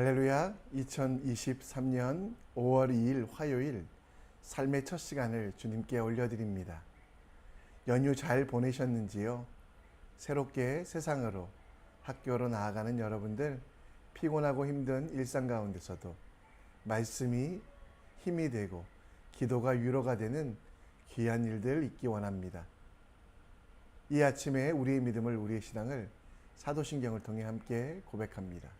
할렐루야 2023년 5월 2일 화요일 삶의 첫 시간을 주님께 올려드립니다. 연휴 잘 보내셨는지요? 새롭게 세상으로 학교로 나아가는 여러분들 피곤하고 힘든 일상 가운데서도 말씀이 힘이 되고 기도가 위로가 되는 귀한 일들 있기 원합니다. 이 아침에 우리의 믿음을 우리의 신앙을 사도신경을 통해 함께 고백합니다.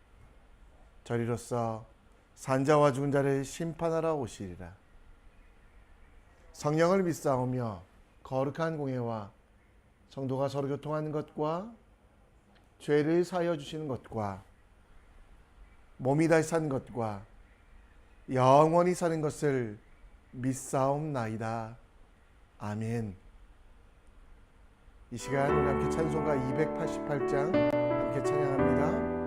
저리로서 산자와 죽은 자를 심판하러 오시리라. 성령을 믿사오며 거룩한 공예와 성도가 서로 교통하는 것과 죄를 사하여 주시는 것과 몸이 다시 산 것과 영원히 사는 것을 믿사옵나이다. 아멘. 이 시간 함께 찬송가 288장 함께 찬양합니다.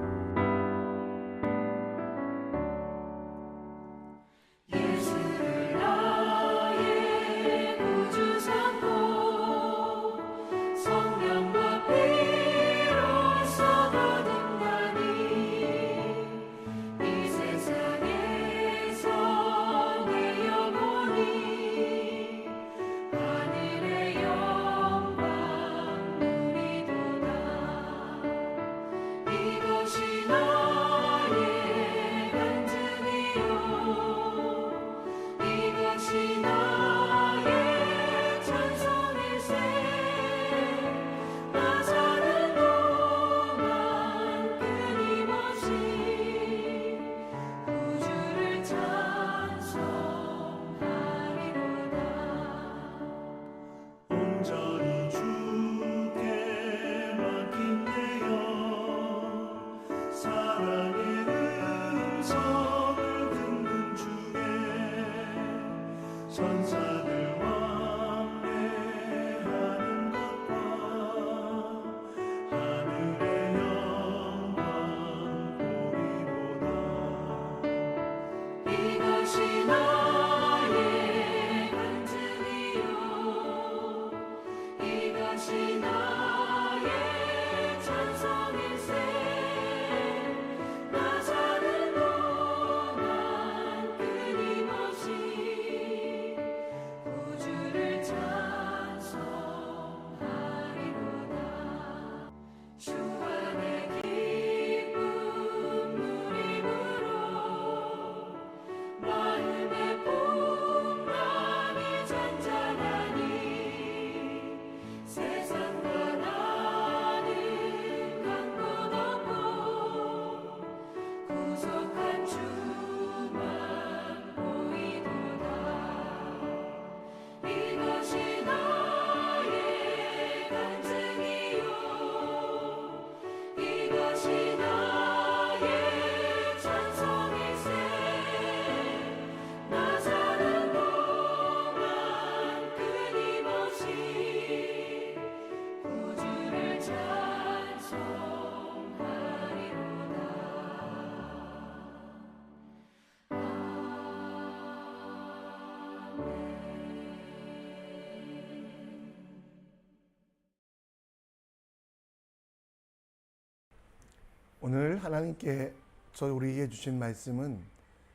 하나님께 저 우리에게 주신 말씀은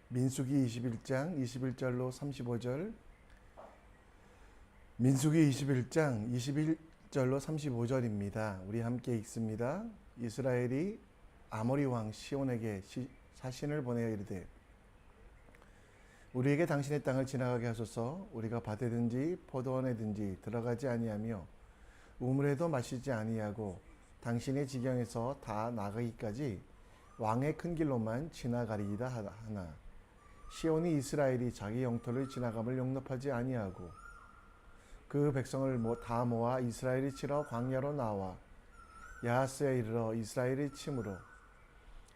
민수기 21장 21절로 35절 민수기 21장 21절로 35절입니다. 우리 함께 읽습니다. 이스라엘이 아모리 왕 시온에게 시- 사신을 보내어 이르되 우리에게 당신의 땅을 지나가게 하소서 우리가 밭에든지 포도원에든지 들어가지 아니하며 우물에도 마시지 아니하고 당신의 지경에서 다 나가기까지 왕의 큰 길로만 지나가리이다 하나 시온이 이스라엘이 자기 영토를 지나감을 용납하지 아니하고 그 백성을 모- 다 모아 이스라엘이 치러 광야로 나와 야하스에 이르러 이스라엘이 침으로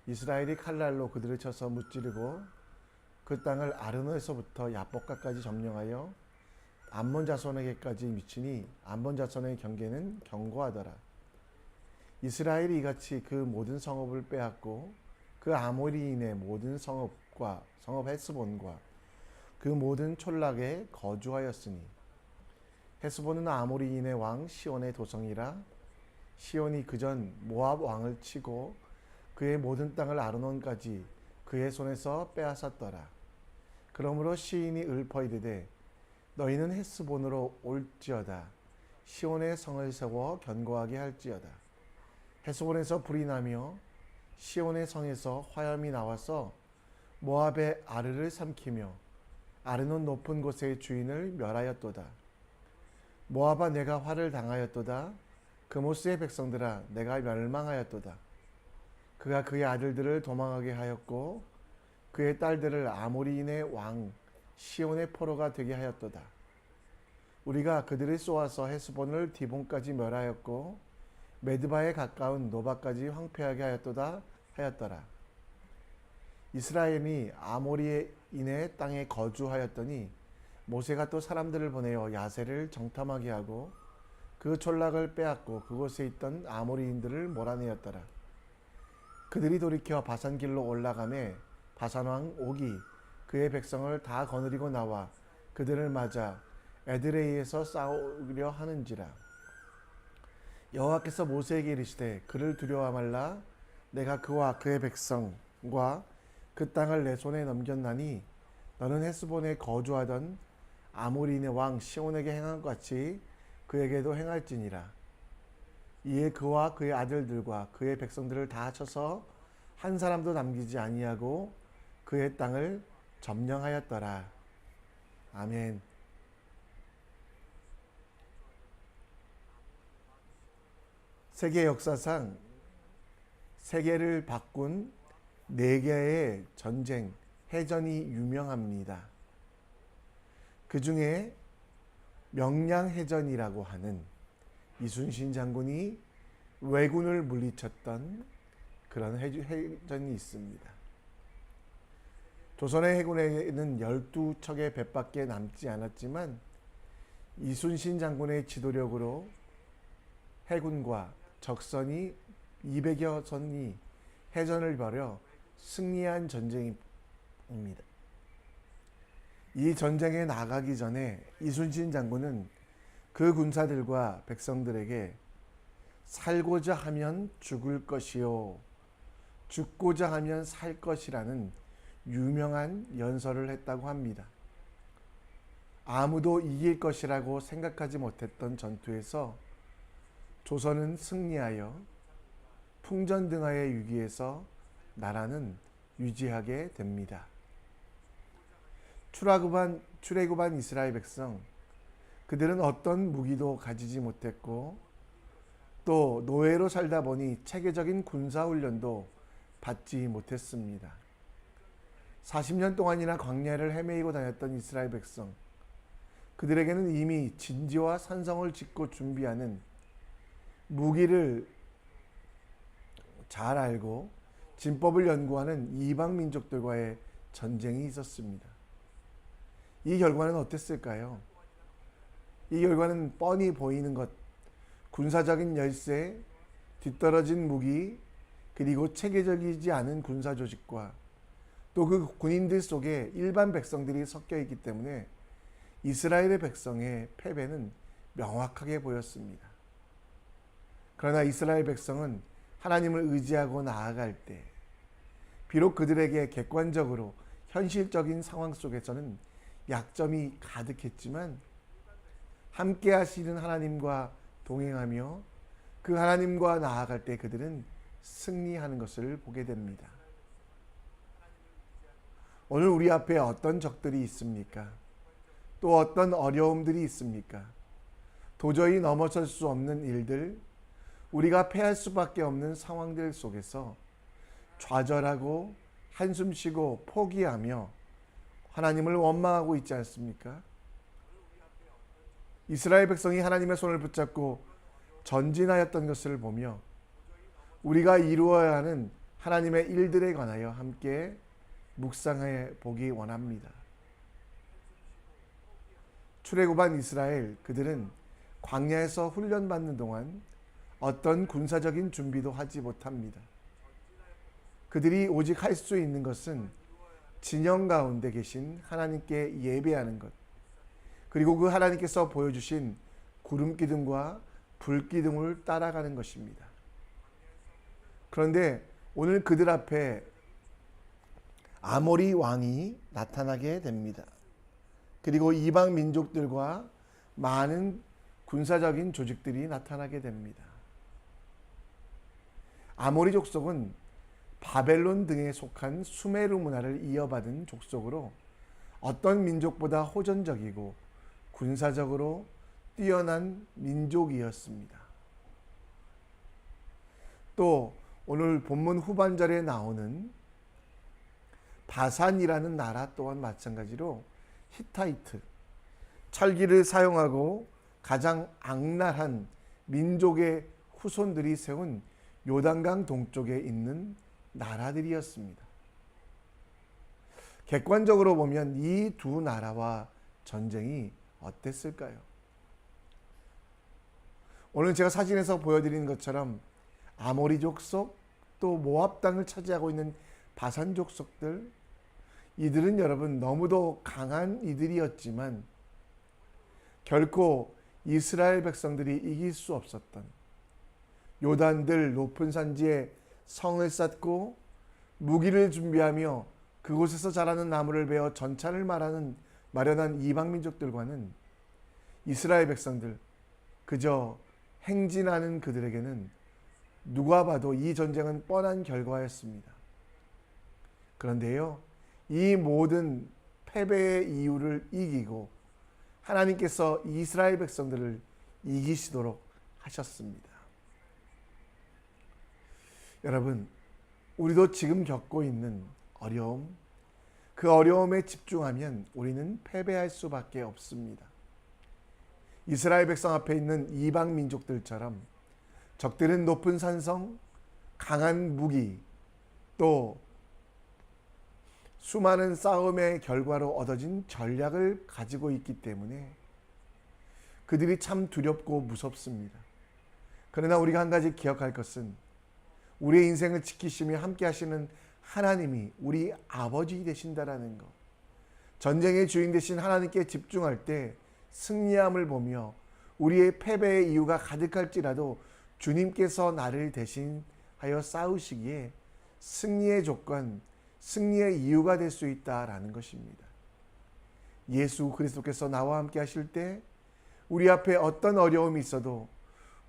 이스라엘이 칼날로 그들을 쳐서 무찌르고 그 땅을 아르노에서부터 야복가까지 점령하여 암몬 자손에게까지 미치니 암몬 자손의 경계는 견고하더라. 이스라엘이 이같이 그 모든 성읍을 빼앗고 그 아모리인의 모든 성읍과 성읍 헤스본과 그 모든 촌락에 거주하였으니 헤스본은 아모리인의 왕 시온의 도성이라 시온이 그전 모압 왕을 치고 그의 모든 땅을 아르논까지 그의 손에서 빼앗았더라. 그러므로 시인이 읊어 이르되 너희는 헤스본으로 올지어다. 시온의 성을 세워 견고하게 할지어다. 헤스본에서 불이 나며 시온의 성에서 화염이 나와서 모압의 아르를 삼키며 아르논 높은 곳의 주인을 멸하였도다. 모압아 내가 화를 당하였도다. 그모스의 백성들아 내가 멸망하였도다. 그가 그의 아들들을 도망하게 하였고 그의 딸들을 아모리인의 왕 시온의 포로가 되게 하였도다. 우리가 그들을 쏘아서 헤스본을 디본까지 멸하였고 메드바에 가까운 노바까지 황폐하게 하였도다 하였더라. 이스라엘이 아모리인의 땅에 거주하였더니 모세가 또 사람들을 보내어 야세를 정탐하게 하고 그 촌락을 빼앗고 그곳에 있던 아모리인들을 몰아내었더라. 그들이 돌이켜 바산길로 올라가매 바산왕 옥이 그의 백성을 다 거느리고 나와 그들을 맞아 에드레이에서 싸우려 하는지라 여호와께서 모세에게 이르시되 그를 두려워 말라 내가 그와 그의 백성과 그 땅을 내 손에 넘겼나니 너는 헤스본에 거주하던 아모리인의 왕 시온에게 행한 것 같이 그에게도 행할지니라 이에 그와 그의 아들들과 그의 백성들을 다 쳐서 한 사람도 남기지 아니하고 그의 땅을 점령하였더라. 아멘. 세계 역사상 세계를 바꾼 네 개의 전쟁, 해전이 유명합니다. 그 중에 명량해전이라고 하는 이순신 장군이 왜군을 물리쳤던 그런 해전이 있습니다. 조선의 해군에는 12척의 배밖에 남지 않았지만 이순신 장군의 지도력으로 해군과 적선이 200여 선이 해전을 벌여 승리한 전쟁입니다. 이 전쟁에 나가기 전에 이순신 장군은 그 군사들과 백성들에게 살고자 하면 죽을 것이요 죽고자 하면 살 것이라는 유명한 연설을 했다고 합니다. 아무도 이길 것이라고 생각하지 못했던 전투에서 조선은 승리하여 풍전등화의 위기에서 나라는 유지하게 됩니다. 출애굽한 출애굽한 이스라엘 백성 그들은 어떤 무기도 가지지 못했고 또 노예로 살다 보니 체계적인 군사 훈련도 받지 못했습니다. 40년 동안이나 광야를 헤매이고 다녔던 이스라엘 백성 그들에게는 이미 진지와 산성을 짓고 준비하는 무기를 잘 알고 진법을 연구하는 이방 민족들과의 전쟁이 있었습니다. 이 결과는 어땠을까요? 이 결과는 뻔히 보이는 것, 군사적인 열세, 뒤떨어진 무기, 그리고 체계적이지 않은 군사 조직과 또 그 군인들 속에 일반 백성들이 섞여 있기 때문에 이스라엘의 백성의 패배는 명확하게 보였습니다. 그러나 이스라엘 백성은 하나님을 의지하고 나아갈 때 비록 그들에게 객관적으로 현실적인 상황 속에서는 약점이 가득했지만 함께 하시는 하나님과 동행하며 그 하나님과 나아갈 때 그들은 승리하는 것을 보게 됩니다. 오늘 우리 앞에 어떤 적들이 있습니까? 또 어떤 어려움들이 있습니까? 도저히 넘어설 수 없는 일들, 우리가 패할 수밖에 없는 상황들 속에서 좌절하고 한숨 쉬고 포기하며 하나님을 원망하고 있지 않습니까? 이스라엘 백성이 하나님의 손을 붙잡고 전진하였던 것을 보며 우리가 이루어야 하는 하나님의 일들에 관하여 함께 묵상해 보기 원합니다. 출애굽한 이스라엘 그들은 광야에서 훈련받는 동안 어떤 군사적인 준비도 하지 못합니다. 그들이 오직 할 수 있는 것은 진영 가운데 계신 하나님께 예배하는 것, 그리고 그 하나님께서 보여주신 구름 기둥과 불 기둥을 따라가는 것입니다. 그런데 오늘 그들 앞에 아모리 왕이 나타나게 됩니다. 그리고 이방 민족들과 많은 군사적인 조직들이 나타나게 됩니다. 아모리 족속은 바벨론 등에 속한 수메르 문화를 이어받은 족속으로 어떤 민족보다 호전적이고 군사적으로 뛰어난 민족이었습니다. 또 오늘 본문 후반절에 나오는 바산이라는 나라 또한 마찬가지로 히타이트, 찰기를 사용하고 가장 악랄한 민족의 후손들이 세운 요단강 동쪽에 있는 나라들이었습니다. 객관적으로 보면 이 두 나라와 전쟁이 어땠을까요? 오늘 제가 사진에서 보여드리는 것처럼 아모리 족속 또 모압 땅을 차지하고 있는 바산 족속들 이들은 여러분 너무도 강한 이들이었지만 결코 이스라엘 백성들이 이길 수 없었던 요단들 높은 산지에 성을 쌓고 무기를 준비하며 그곳에서 자라는 나무를 베어 전차를 말하는 마련한 이방 민족들과는 이스라엘 백성들 그저 행진하는 그들에게는 누가 봐도 이 전쟁은 뻔한 결과였습니다. 그런데요, 이 모든 패배의 이유를 이기고 하나님께서 이스라엘 백성들을 이기시도록 하셨습니다. 여러분, 우리도 지금 겪고 있는 어려움, 그 어려움에 집중하면 우리는 패배할 수밖에 없습니다. 이스라엘 백성 앞에 있는 이방 민족들처럼 적들은 높은 산성, 강한 무기, 또 수많은 싸움의 결과로 얻어진 전략을 가지고 있기 때문에 그들이 참 두렵고 무섭습니다. 그러나 우리가 한 가지 기억할 것은 우리의 인생을 지키시며 함께 하시는 하나님이 우리 아버지 되신다라는 것. 전쟁의 주인 되신 하나님께 집중할 때 승리함을 보며 우리의 패배의 이유가 가득할지라도 주님께서 나를 대신하여 싸우시기에 승리의 조건, 승리의 이유가 될 수 있다라는 것입니다. 예수 그리스도께서 나와 함께 하실 때 우리 앞에 어떤 어려움이 있어도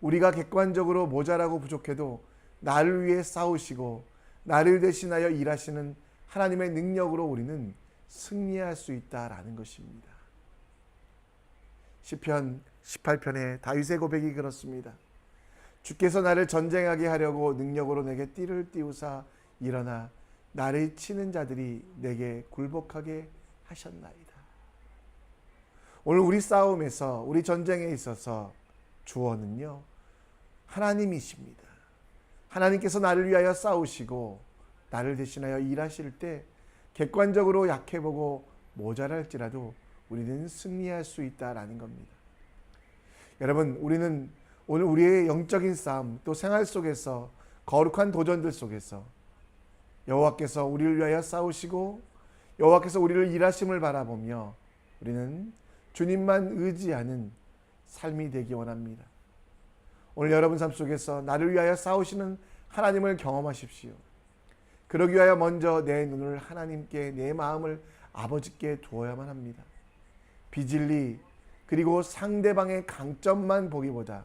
우리가 객관적으로 모자라고 부족해도 나를 위해 싸우시고 나를 대신하여 일하시는 하나님의 능력으로 우리는 승리할 수 있다라는 것입니다. 시편 18편에 다윗의 고백이 그렇습니다. 주께서 나를 전쟁하게 하려고 능력으로 내게 띠를 띄우사 일어나 나를 치는 자들이 내게 굴복하게 하셨나이다. 오늘 우리 싸움에서 우리 전쟁에 있어서 주어는요 하나님이십니다. 하나님께서 나를 위하여 싸우시고 나를 대신하여 일하실 때 객관적으로 약해 보고 모자랄지라도 우리는 승리할 수 있다라는 겁니다. 여러분, 우리는 오늘 우리의 영적인 싸움 또 생활 속에서 거룩한 도전들 속에서 여호와께서 우리를 위하여 싸우시고 여호와께서 우리를 일하심을 바라보며 우리는 주님만 의지하는 삶이 되기 원합니다. 오늘 여러분 삶 속에서 나를 위하여 싸우시는 하나님을 경험하십시오. 그러기 위하여 먼저 내 눈을 하나님께 내 마음을 아버지께 두어야만 합니다. 비질리 그리고 상대방의 강점만 보기보다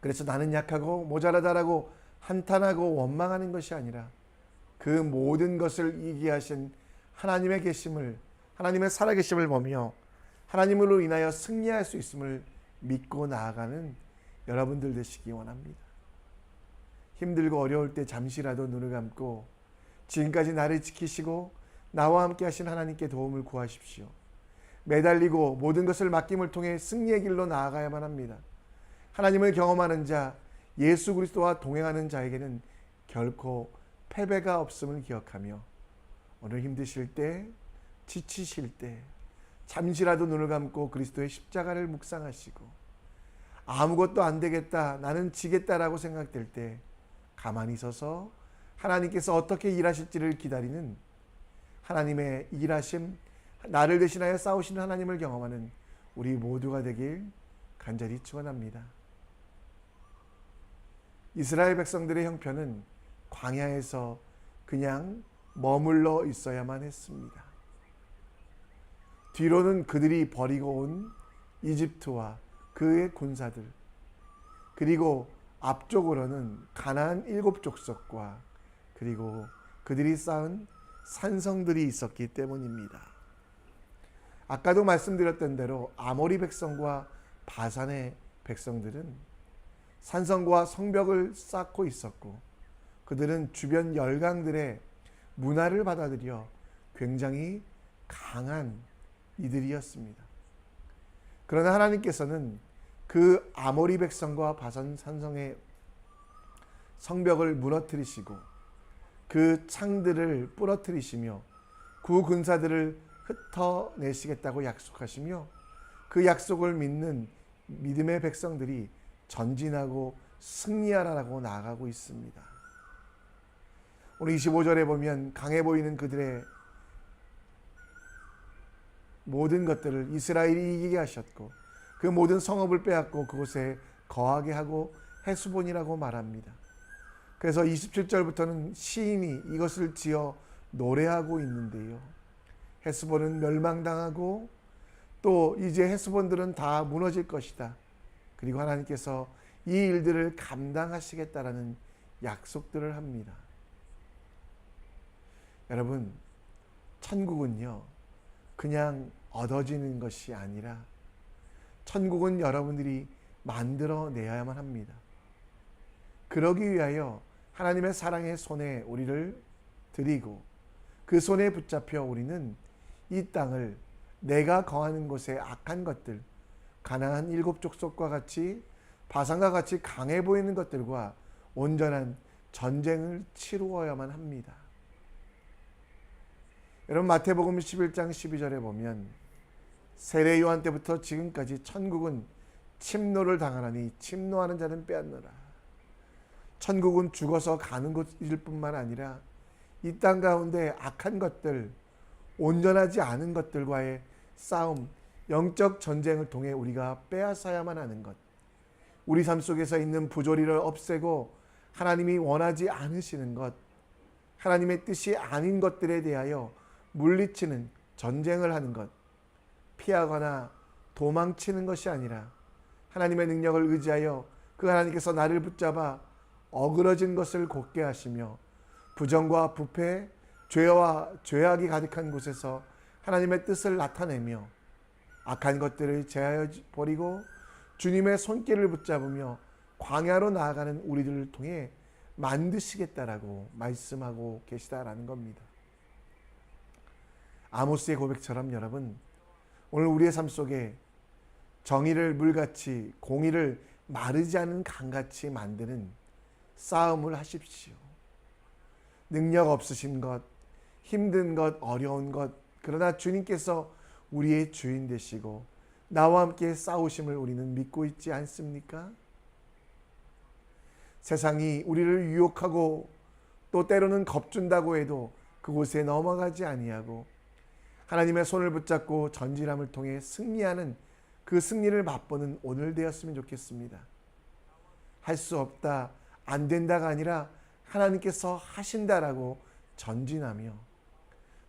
그래서 나는 약하고 모자라다라고 한탄하고 원망하는 것이 아니라 그 모든 것을 이기 하신 하나님의 계심을 하나님의 살아계심을 보며 하나님으로 인하여 승리할 수 있음을 믿고 나아가는 여러분들 되시기 원합니다. 힘들고 어려울 때 잠시라도 눈을 감고 지금까지 나를 지키시고 나와 함께 하신 하나님께 도움을 구하십시오. 매달리고 모든 것을 맡김을 통해 승리의 길로 나아가야만 합니다. 하나님을 경험하는 자, 예수 그리스도와 동행하는 자에게는 결코 패배가 없음을 기억하며 오늘 힘드실 때, 지치실 때 잠시라도 눈을 감고 그리스도의 십자가를 묵상하시고 아무것도 안 되겠다, 나는 지겠다라고 생각될 때 가만히 서서 하나님께서 어떻게 일하실지를 기다리는 하나님의 일하심, 나를 대신하여 싸우시는 하나님을 경험하는 우리 모두가 되길 간절히 축원합니다. 이스라엘 백성들의 형편은 광야에서 그냥 머물러 있어야만 했습니다. 뒤로는 그들이 버리고 온 이집트와 그의 군사들 그리고 앞쪽으로는 가나안 일곱 족속과 그리고 그들이 쌓은 산성들이 있었기 때문입니다. 아까도 말씀드렸던 대로 아모리 백성과 바산의 백성들은 산성과 성벽을 쌓고 있었고 그들은 주변 열강들의 문화를 받아들여 굉장히 강한 이들이었습니다. 그러나 하나님께서는 그 아모리 백성과 바산 산성의 성벽을 무너뜨리시고 그 창들을 부러뜨리시며 구 군사들을 흩어내시겠다고 약속하시며 그 약속을 믿는 믿음의 백성들이 전진하고 승리하라고 나아가고 있습니다. 오늘 25절에 보면 강해 보이는 그들의 모든 것들을 이스라엘이 이기게 하셨고 그 모든 성읍을 빼앗고 그곳에 거하게 하고 해수본이라고 말합니다. 그래서 27절부터는 시인이 이것을 지어 노래하고 있는데요. 해수본은 멸망당하고 또 이제 해수본들은 다 무너질 것이다. 그리고 하나님께서 이 일들을 감당하시겠다라는 약속들을 합니다. 여러분, 천국은요, 그냥 얻어지는 것이 아니라 천국은 여러분들이 만들어내야만 합니다. 그러기 위하여 하나님의 사랑의 손에 우리를 드리고 그 손에 붙잡혀 우리는 이 땅을 내가 거하는 곳의 악한 것들, 가나안 일곱 족속과 같이 바산과 같이 강해 보이는 것들과 온전한 전쟁을 치루어야만 합니다. 여러분 마태복음 11장 12절에 보면 세례 요한 때부터 지금까지 천국은 침노를 당하나니 침노하는 자는 빼앗느라. 천국은 죽어서 가는 곳일 뿐만 아니라 이 땅 가운데 악한 것들, 온전하지 않은 것들과의 싸움, 영적 전쟁을 통해 우리가 빼앗아야만 하는 것. 우리 삶 속에서 있는 부조리를 없애고 하나님이 원하지 않으시는 것, 하나님의 뜻이 아닌 것들에 대하여 물리치는 전쟁을 하는 것, 피하거나 도망치는 것이 아니라 하나님의 능력을 의지하여 그 하나님께서 나를 붙잡아 어그러진 것을 곧게 하시며 부정과 부패, 죄와 죄악이 가득한 곳에서 하나님의 뜻을 나타내며 악한 것들을 제하여 버리고 주님의 손길을 붙잡으며 광야로 나아가는 우리들을 통해 만드시겠다라고 말씀하고 계시다라는 겁니다. 아모스의 고백처럼 여러분 오늘 우리의 삶 속에 정의를 물같이 공의를 마르지 않은 강같이 만드는 싸움을 하십시오. 능력 없으신 것, 힘든 것, 어려운 것, 그러나 주님께서 우리의 주인 되시고 나와 함께 싸우심을 우리는 믿고 있지 않습니까? 세상이 우리를 유혹하고 또 때로는 겁준다고 해도 그곳에 넘어가지 아니하고 하나님의 손을 붙잡고 전진함을 통해 승리하는 그 승리를 맛보는 오늘 되었으면 좋겠습니다. 할 수 없다, 안 된다가 아니라 하나님께서 하신다라고 전진하며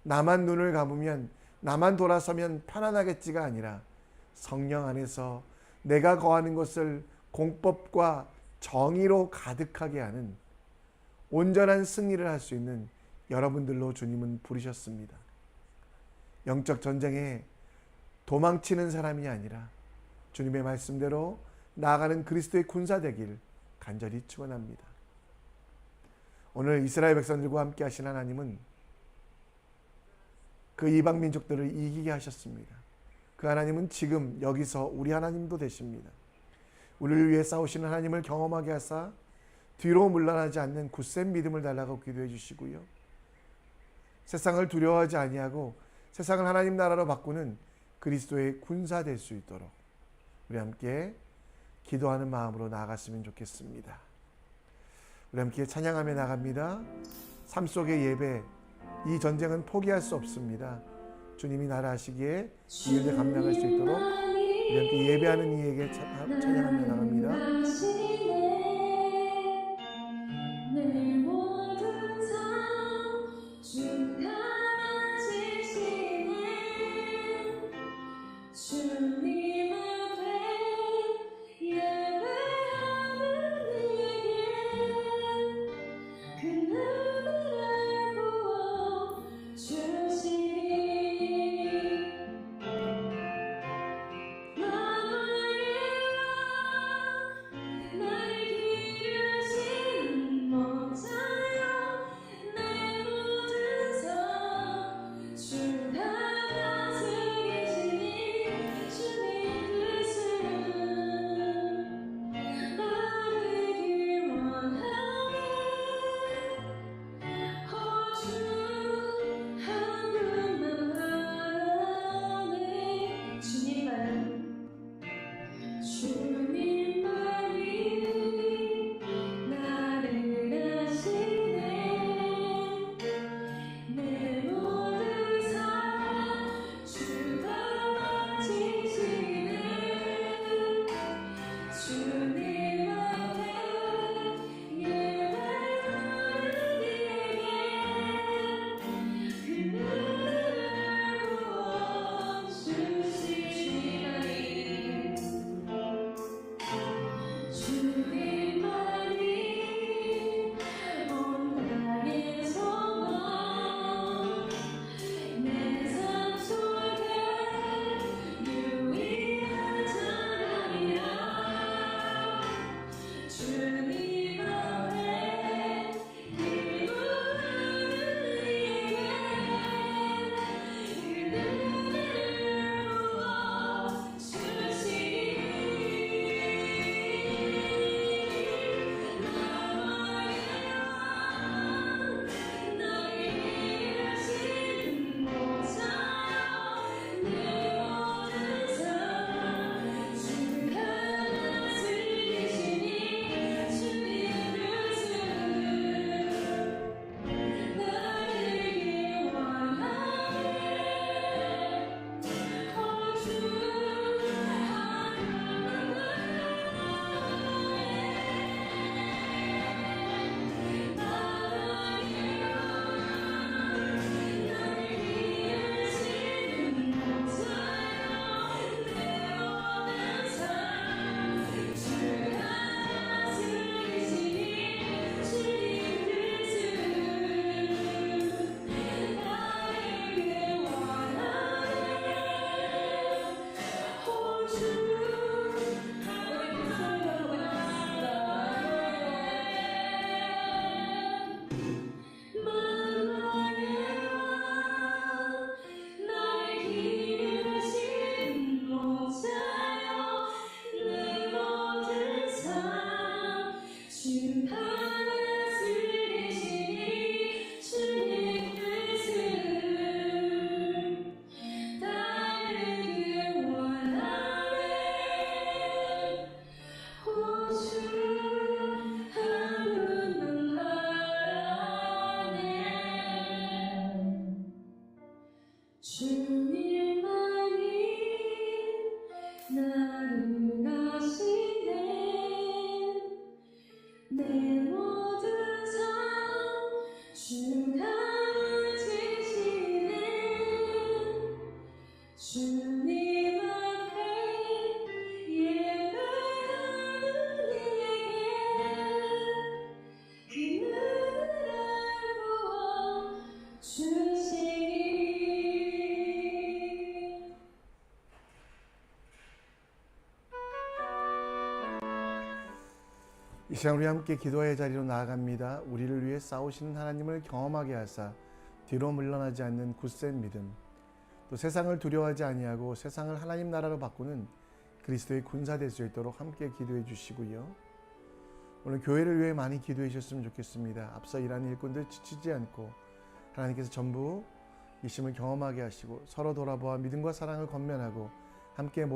나만 눈을 감으면 나만 돌아서면 편안하겠지가 아니라 성령 안에서 내가 거하는 것을 공법과 정의로 가득하게 하는 온전한 승리를 할 수 있는 여러분들로 주님은 부르셨습니다. 영적 전쟁에 도망치는 사람이 아니라 주님의 말씀대로 나아가는 그리스도의 군사 되길 간절히 축원합니다. 오늘 이스라엘 백성들과 함께 하신 하나님은 그 이방 민족들을 이기게 하셨습니다. 그 하나님은 지금 여기서 우리 하나님도 되십니다. 우리를 위해 싸우시는 하나님을 경험하게 하사 뒤로 물러나지 않는 굳센 믿음을 달라고 기도해 주시고요. 세상을 두려워하지 아니하고 세상을 하나님 나라로 바꾸는 그리스도의 군사 될 수 있도록 우리 함께 기도하는 마음으로 나아갔으면 좋겠습니다. 우리 함께 찬양하며 나갑니다. 삶 속의 예배, 이 전쟁은 포기할 수 없습니다. 주님이 나라 하시기에 이 일을 감당할 수 있도록 우리 함께 예배하는 이에게 찬- 찬양하며 나갑니다. 이에게 우리 함께 기도의 자리로 나아갑니다. 우리를 위해 싸우시는 하나님을 경험하게 하사 뒤로 물러나지 않는 굳센 믿음, 또 세상을 두려워하지 아니하고 세상을 하나님 나라로 바꾸는 그리스도의 군사 될 수 있도록 함께 기도해 주시고요. 오늘 교회를 위해 많이 기도해 주셨으면 좋겠습니다. 앞서 일하는 일꾼들 지치지 않고 하나님께서 전부 이심을 경험하게 하시고 서로 돌아보아 믿음과 사랑을 건면하고 함께